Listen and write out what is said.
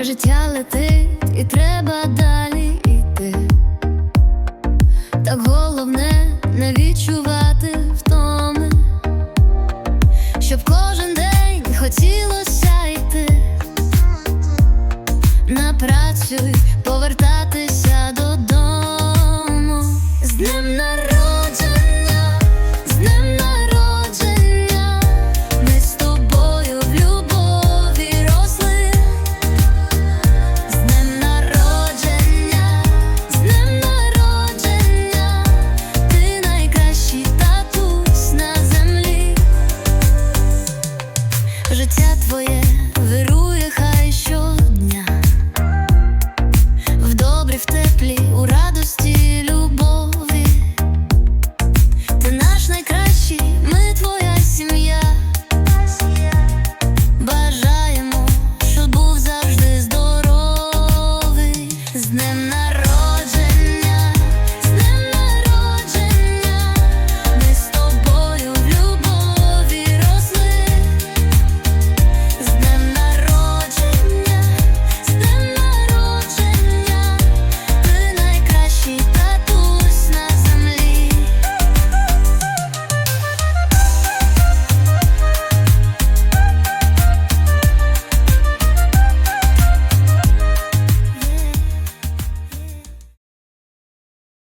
Життя летить і треба далі йти. Так головне не відчувати втоми, щоб кожен день хотілося йти. На працю й життя твоє.